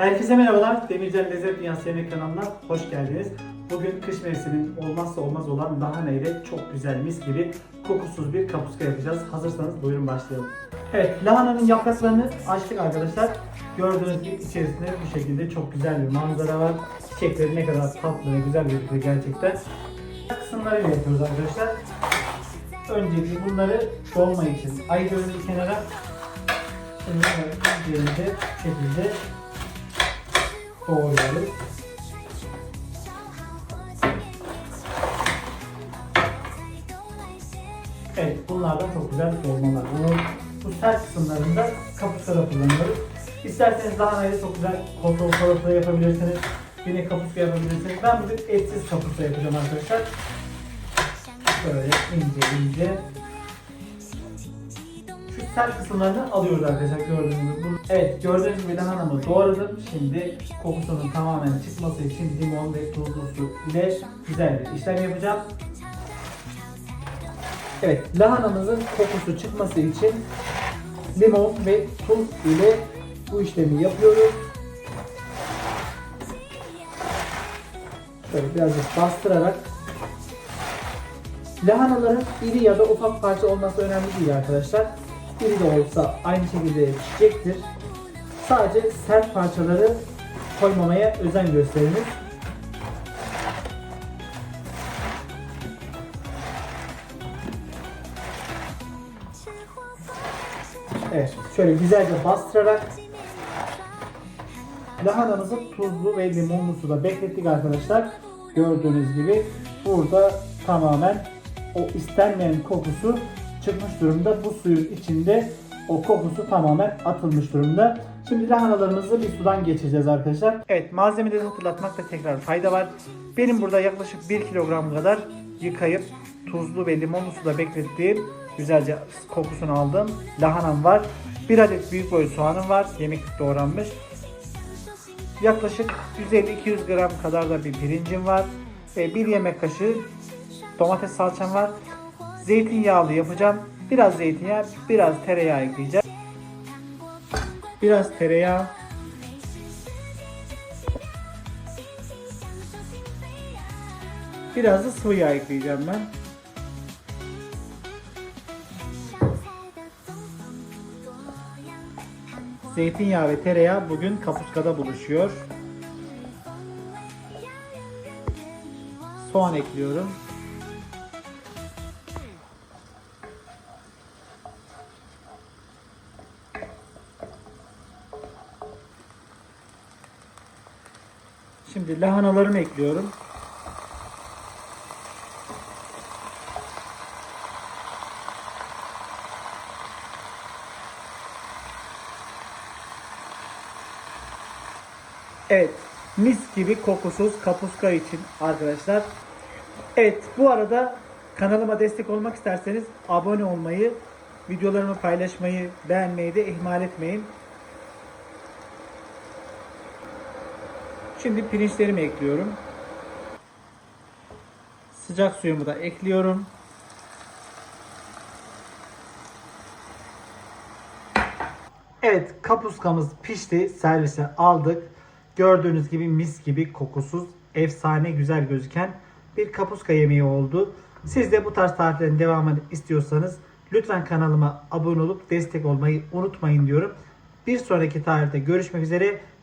Herkese merhabalar. Demircan Lezzet Dünyası Yemek kanalına hoş geldiniz. Bugün kış mevsiminin olmazsa olmaz olan lahana ile çok güzel mis gibi kokusuz bir kapuska yapacağız. Hazırsanız buyurun başlayalım. Evet, lahananın yapraklarını açtık arkadaşlar. Gördüğünüz gibi içerisinde bu şekilde çok güzel bir manzara var. Çiçekleri ne kadar tatlı ve güzel gözüküyor gerçekten. Kısımlarıyla yapıyoruz arkadaşlar. Öncelikle bunları dolma için ayırıyoruz bir kenara. Şimdi ince şekilde doğruyoruz. Evet, bunlardan çok güzel dolmalar. Bu, bu sert kısımlarında kapuskada kullanıyoruz. İsterseniz lahanayla çok güzel kontrol salata yapabilirsiniz. Yine kapuska yapabilirsiniz. Ben bugün etsiz kapuska yapacağım arkadaşlar. Böyle ince ince. Sert kısımlarını alıyoruz arkadaşlar gördüğünüz gibi. Evet gördüğünüz gibi lahanamı doğradım. Şimdi kokusunun tamamen çıkması için limon ve tuzlu su ile güzel bir işlem yapacağım. Evet lahanamızın kokusu çıkması için limon ve tuz ile bu işlemi yapıyoruz. Şöyle birazcık bastırarak Lahanaların iri ya da ufak parça olması önemli değil arkadaşlar. İri de olsa aynı şekilde pişecektir. Sadece sert parçaları koymamaya özen gösteriniz. Evet, şöyle güzelce bastırarak lahanamızı tuzlu ve limonlu suda beklettik arkadaşlar. Gördüğünüz gibi burada tamamen o istenmeyen kokusu çıkmış durumda. Bu suyun içinde o kokusu tamamen atılmış durumda. Şimdi lahanalarımızı bir sudan geçireceğiz arkadaşlar. Evet malzemeleri hatırlatmakta tekrar fayda var. Benim burada yaklaşık 1 kilogram kadar yıkayıp tuzlu ve limonlu suda beklettiğim güzelce kokusunu aldığım lahanam var. 1 adet büyük boy soğanım var. Yemeklik doğranmış. Yaklaşık 150-200 gram kadar da bir pirincim var. Ve 1 yemek kaşığı domates salçam var. Zeytinyağlı yapacağım. Biraz zeytinyağı, biraz tereyağı ekleyeceğim. Biraz tereyağı. Biraz da sıvı yağ ekleyeceğim ben. Zeytinyağı ve tereyağı bugün kapuskada buluşuyor. Soğan ekliyorum. Şimdi lahanalarımı ekliyorum. Evet, mis gibi kokusuz kapuska için arkadaşlar. Evet, bu arada kanalıma destek olmak isterseniz abone olmayı, videolarımı paylaşmayı, beğenmeyi de ihmal etmeyin. Şimdi pirinçlerimi ekliyorum. Sıcak suyumu da ekliyorum. Evet kapuskamız pişti. Servise aldık. Gördüğünüz gibi mis gibi kokusuz, efsane güzel gözüken bir kapuska yemeği oldu. Siz de bu tarz tariflerin devamını istiyorsanız lütfen kanalıma abone olup destek olmayı unutmayın diyorum. Bir sonraki tarihte görüşmek üzere.